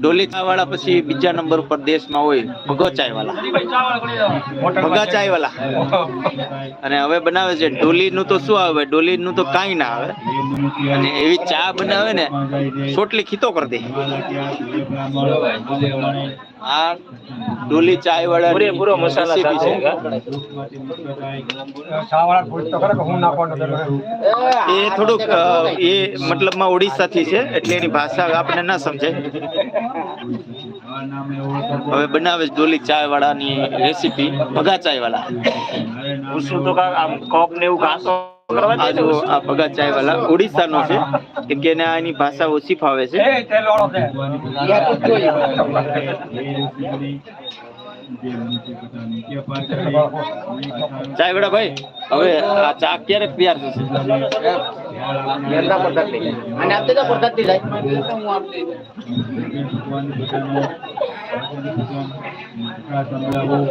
ડોલી ચા વાળા પછી બીજા નંબર ઉપર દેશમાં હોય ભગોચાઈ વાળા ભગા ચાય વાળા અને હવે બનાવે છે ડોલી નું તો શું આવે ડોલી નું તો કાંઈ ના આવે. અને એવી ચા બનાવે ને સોટલી ખીતો કરી દે. આ ડોલી ચાય વાળા પૂરેપૂરો મસાલા સાથે એ થોડુંક એ મતલબમાં ઓડિશાથી છે એટલે એની ભાષા આપણે ના સમજાય. હવે બનાવે છે ડોલી ચાય વાળાની રેસીપી ભગા ચાય વાળા ઉસું તો આમ કપ ને એવું ઘાસો કરવા આ જો. આ ભગા ચાય વાલા ઓડિશા નો છે કેમ કે એને આની ભાષા ઓછી ફાવે છે. ચાય વડા ભાઈ હવે આ ચા ક્યારે તૈયાર થશે? અને આપતે તો પદ્ધતિ જાય. હું તો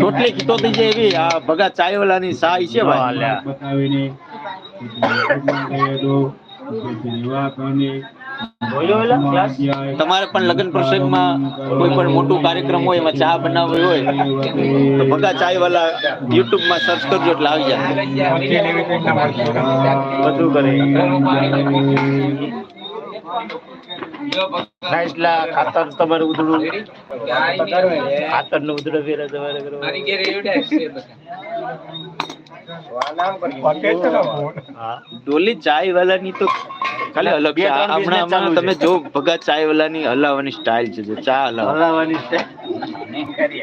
ચોટલી ખીતો થઈ જાય એવી આ ભગા ચાય વાળાની સાઈ છે ભાઈ બતાવીને? તમારે પણ લગ્ન પ્રસંગમાં કોઈ પણ મોટું કાર્યક્રમ હોય એમાં ચા બનાવવી હોય તો ભગા ચાય વાળા યુટ્યુબમાં સર્ચ કરજો એટલે આવી જાય. બધું કરે. ખાતર તમારે ઉધડું ખાતરનું ઉધડું ફેરા તમારે ડોલી ચાય વાળાની તો ખાલી અલગ છે. હમણાં હમણાં તમે. જો ભગા ચાય વાળાની હલાવવાની સ્ટાઇલ છે જો ચા હલાવ. હલાવવાની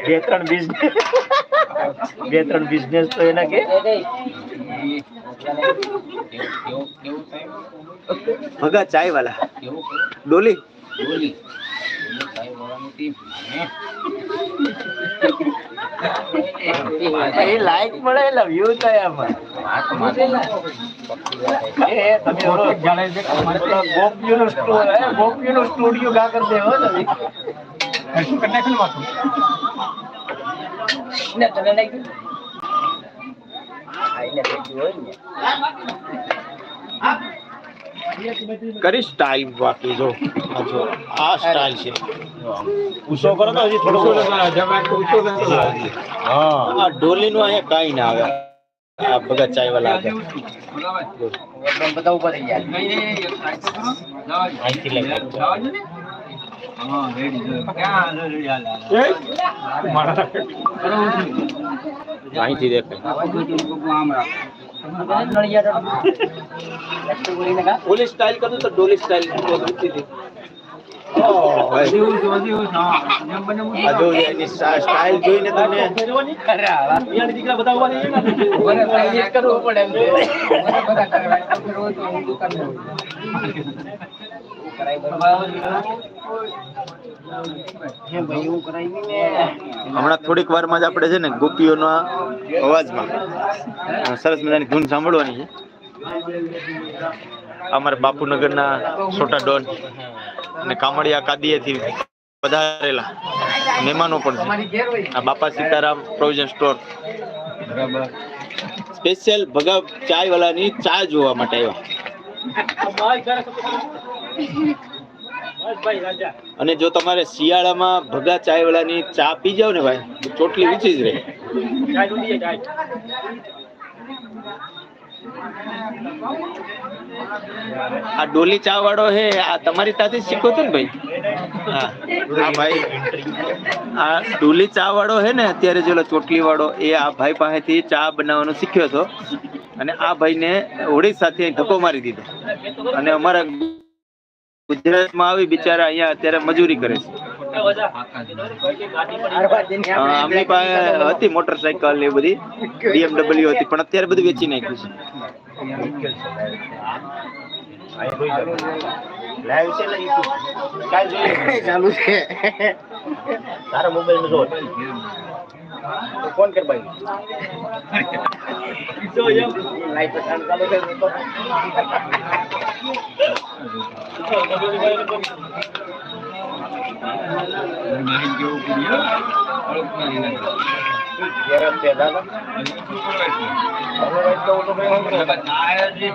બે ત્રણ બિઝનેસ બે ત્રણ બિઝનેસ તો એના કે? ભગા ચાય વાળા ડોલી. એ લાઈક મળે એટલે વ્યૂ થાય આમાં ગોપીનો હે સ્ટુડિયો ગા કરી દેવો તમે ને તને નાખ્યું આઈને હોય ને. કરી સ્ટાઇલ બાકી જો. આ સ્ટાઈલ સ્ટાઇલ છે. ઉસો કરો તો હજી થોડો હા. આ ડોલી નું અહીંયા કાંઈ ના આવે. આ ભગા ચાય વાળા આગળ. બધા ઉપર થઈ જાય અહીંથી લઈ અહીંથી દેખાય. ઓલી સ્ટાઇલ કરું તો ડોલી સ્ટાઇલ આ સ્ટાઇલ જોઈને તમને કરવું પડે હમણાં થોડીક વારમાં જ આપણે છે ને ગોપીઓના અવાજમાં સરસ મજાની ધૂન સાંભળવાની છે. અમારા બાપુનગરના છોટા ડોન અને કામડિયા કાદીએથી પધારેલા મહેમાનો પણ છે. આ Bapa Sitaram provision store. Special Bhaga ચાય વાળાની ચા જોવા માટે આવ્યા. અને જો તમારે શિયાળામાં ભગા ચાયવાળાની ચા પી જાવ ને ભાઈ ચોટલી ઊંચી જ રહે. આ ડોલી ચા વાળો હે આ તમારી તાથી શીખ્યો હતો ને ભાઈ? હા. હા ભાઈ. આ ડોલી ચા વાળો હે ને અત્યારે જેલો ચોટલી વાળો એ આ ભાઈ પાસેથી ચા બનાવવાનું શીખ્યો હતો. અને આ ભાઈને હોળી સાથે ધક્કો મારી દીધો. અને અમારા ગુજરાતમાં આવી બિચારા અહીંયા અત્યારે મજૂરી કરે છે. અમની પાસે હતી મોટરસાયકલ એ બધી. બીએમડબલ્યુ હતી પણ અત્યારે બધું વેચી નાખ્યું છે. લાઈવ ને. ચાલુ છે. તારા મોબાઈલ ફોન કર ભાઈ. લાઈટ ચાલુ ચાલુ છે તો જરાક છે દાદા હવે ભાઈ તો ઓલો ભાઈ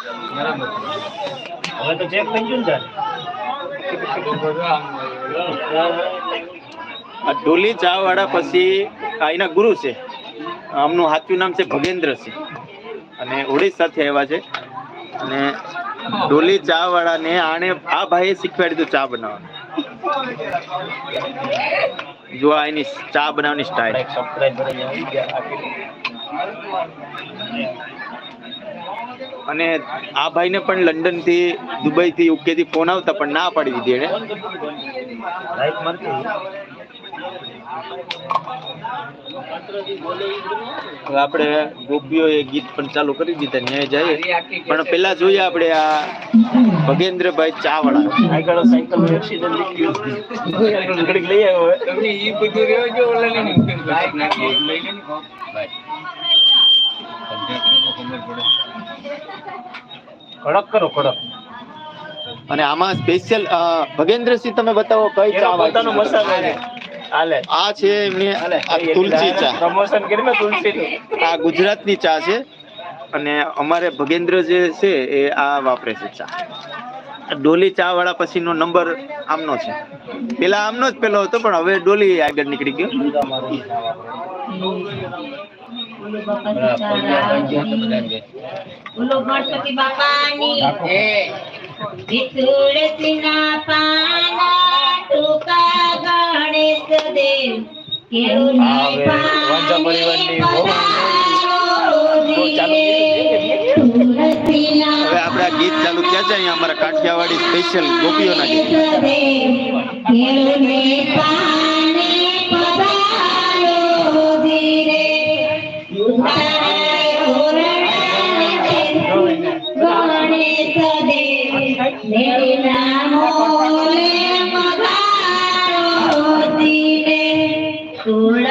ને? હવે તો ચેક થઈ ગયું ને તારે? ડોલી ચા વાળા પછી આ એના ગુરુ છે. આમનું સાચું નામ છે ભગેન્દ્ર છે. અને ઓડિશાથી આવ્યા છે. અને ડોલી ચા વાળાને આણે આ ભાઈએ શીખવાડી દીધું ચા બનાવવાનું. જો આ એની ચા બનાવવાની સ્ટાઇલ એક સબસ્ક્રાઇબર આવી ગયા આપી અને આ ભાઈને પણ લંડનથી દુબઈ થી યુકે થી ફોન આવતા પણ ના પાડી દીધી એને હવે આપણે ગોપીઓ એ ગીત પણ ચાલુ કરી દીધા ન્યાય જાય. પણ પેલા જોઈએ આપણે આ ભગેન્દ્રભાઈ ચા વાળા આગળ સાયકલ એક્સિડન્ટ લઈ આવ્યો કડક કરો કડક. અને આમાં સ્પેશિયલ ભગેન્દ્રસિંહ તમે બતાવો કઈ ચા પોતાનો મસાલો હાલે. આ છે એમની આ તુલસી ચા. પ્રમોશન કરીને તુલસી નું આ ગુજરાતની ચા છે અને અમારે ભગેન્દ્ર જે છે એ આ વાપરે છે ચા. ડોલી ચા વાળા પછીનો નંબર આમનો છે. પેલા આમનો જ પેલો હતો પણ હવે ડોલી આગળ નીકળી ગયો. બોલો આપણે ગીત ચાલુ થયા છે અહીંયા અમારા કાઠિયાવાડી સ્પેશિયલ ગોપીઓના ગીત.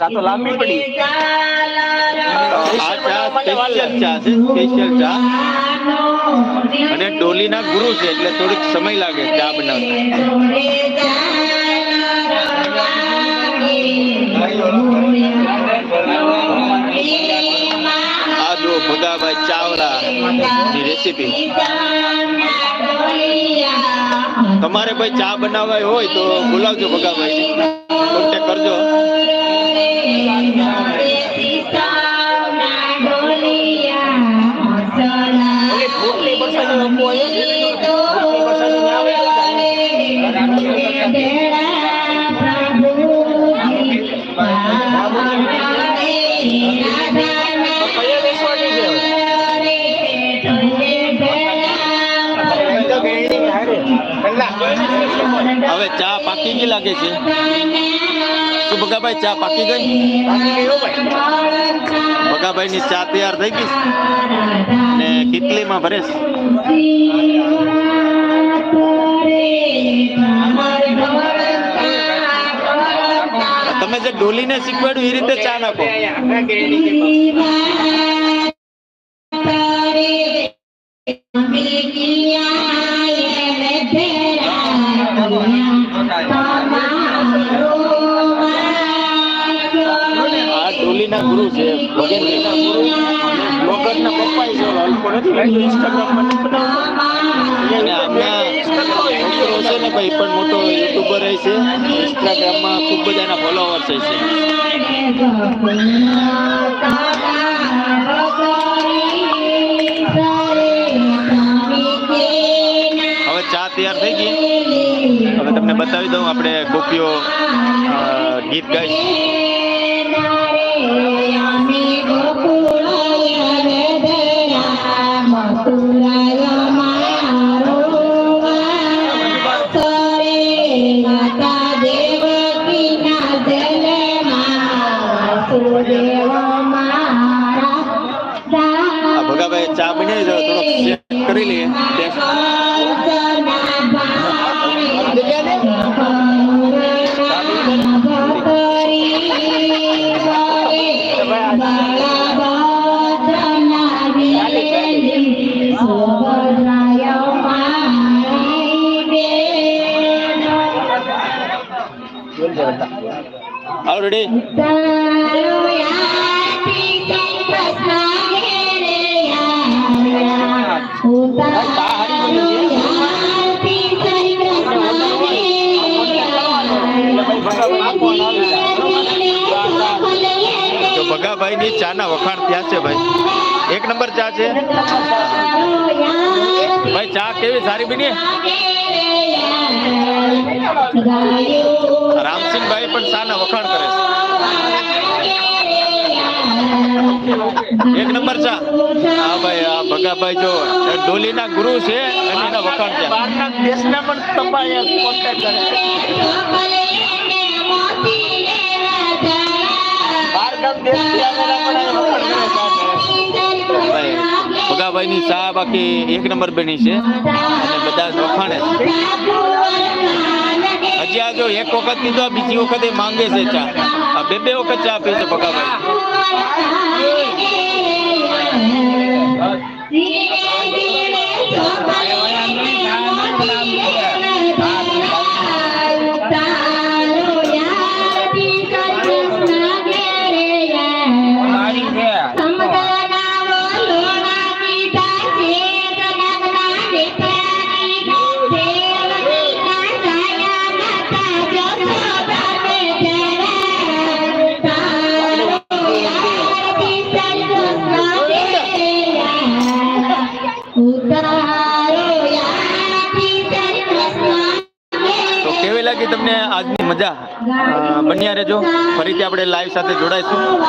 ચા તો લાંબી પડી. આ ચા સ્પેશિયલ ચા છે સ્પેશિયલ ચા. અને ડોલીના ગુરુ છે એટલે થોડીક સમય લાગે ચા બનાવતા. આ જો ભગાભાઈ ચાવડા ની રેસીપી તમારે ભાઈ ચા બનાવવા હોય તો બોલાવજો ભગાભાઈ. કોન્ટેક કરજો. હવે ચા પાકી ગઈ લાગે છે. શું ભગાભાઈ ચા પાકી ગઈ? ભગાભાઈ ની ચા તૈયાર થઈ ગઈ ને કેટલીમાં ભરેશ તમે જે ડોલીને શીખવાડ્યું એ રીતે ચા નાખો. બ્લોગરના પપ્પા છે હલકો નથી લાગ્યો ઇન્સ્ટાગ્રામમાં નથી ને ભાઈ પણ મોટો યુટ્યુબર છે ઇન્સ્ટાગ્રામમાં ખૂબ બધાના ફોલોવર્સ છે હવે ચા તૈયાર થઈ ગઈ. હવે તમને બતાવી દઉં, આપણે ગોપીઓ ગીત ગાઈ આવ રેડી તો ભગાભાઈ ની ચા ના વખાણ ત્યાં છે ભાઈ. એક નંબર ચા છે. ભાઈ, ચા કેવી? સારી બની? રામસિંહભાઈ પણ શાના વખાણ કરે છે. એક નંબર ચા. હા ભાઈ આ ભગાભાઈ જો ડોલીના ગુરુ છે અને એના વખાણ છે. બહારના દેશના પણ કોન્ટેક્ટ કરે ભગાભાઈ ની ચા બાકી એક નંબર બની છે. અને બધા વખાણે છે. આ જો એક વખત પીધો બીજી વખતે માંગે છે ચા. બે બે વખત ચા પી છે ભગાભાઈ. મજા. બન્યા રહેજો. ફરીથી આપણે લાઈવ સાથે જોડાઈશું.